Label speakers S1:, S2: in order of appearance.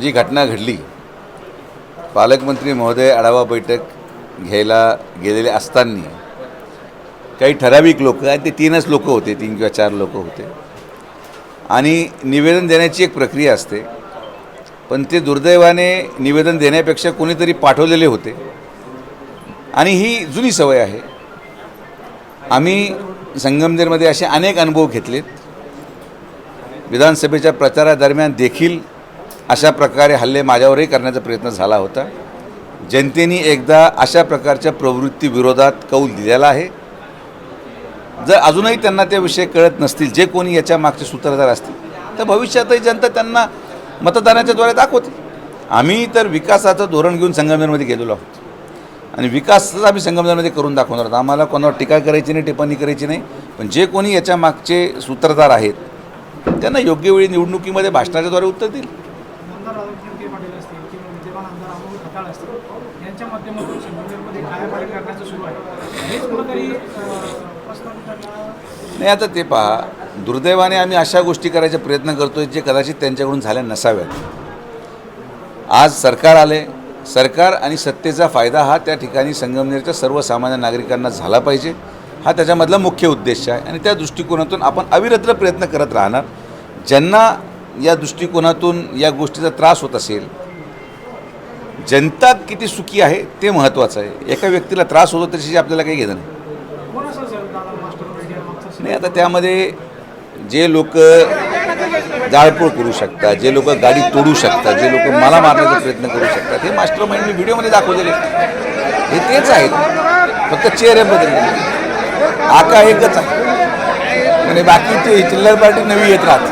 S1: जी घटना घडली पालकमंत्री महोदय आढावा बैठक घ्यायला गेलेले असताना काही ठराविक लोक आणि ते तीनच लोक होते तीन किंवा चार लोक होते. आणि निवेदन देण्याची एक प्रक्रिया असते पण ते दुर्दैवाने निवेदन देण्यापेक्षा कोणीतरी पाठवलेले होते. आणि ही जुनी सवय आहे. आम्ही संगमनेरमध्ये असे अनेक अनुभव घेतलेत. विधानसभेच्या प्रचारादरम्यान देखील अशा प्रकारे हल्ले माझ्यावरही करण्याचा प्रयत्न झाला होता. जनतेने एकदा अशा प्रकारच्या प्रवृत्तीविरोधात कौल दिलेला आहे. जर अजूनही त्यांना ते विषय कळत नसतील जे कोणी याच्या मागचे सूत्रधार असतील तर भविष्यातही जनता त्यांना मतदानाच्या द्वारे दाखवते. आम्ही तर विकासाचं धोरण घेऊन संगमनेरमध्ये गेलेलो आहोत. आणि विकासच आम्ही संगमनेरमध्ये करून दाखवणार आहोत. आम्हाला कोणावर टीका करायची नाही टिप्पणी करायची नाही पण जे कोणी याच्या मागचे सूत्रधार आहेत त्यांना योग्य वेळी निवडणुकीमध्ये भाषणाच्याद्वारे उत्तर देईल.
S2: खताळ असतील यांच्या माध्यमातून संगमनेरमध्ये कायापालट करण्याचं सुरू आहे. हेच कुठंतरी
S1: नाही आता ते पहा. दुर्दैवाने आम्ही अशा गोष्टी करायचा प्रयत्न करतोय जे कदाचित त्यांच्याकडून झाल्या नसाव्यात. आज सरकार आले. सरकार आणि सत्तेचा फायदा हा त्या ठिकाणी संगमनेरच्या सर्वसामान्य नागरिकांना झाला पाहिजे. हा त्याच्यामधला मुख्य उद्देश आहे. आणि त्या दृष्टिकोनातून आपण अविरत्र प्रयत्न करत राहणार. ज्यांना या दृष्टिकोनातून या गोष्टीचा त्रास होत असेल जनता किती सुखी आहे ते महत्त्वाचं आहे. एका व्यक्तीला त्रास होतो त्याच्याशी आपल्याला काही घेणं नाही. नाही आता त्यामध्ये जे लोक जाळपोळ करू शकतात जे लोक गाडी तोडू शकतात जे लोक मला मारण्याचा प्रयत्न करू शकतात हे मास्टर माइंड मी व्हिडिओमध्ये दाखवलेले हे तेच आहेत. फक्त चेहरे बदलले आका एकच आहे. म्हणजे बाकी ते चिल्लर पार्टी नवी येत राहते.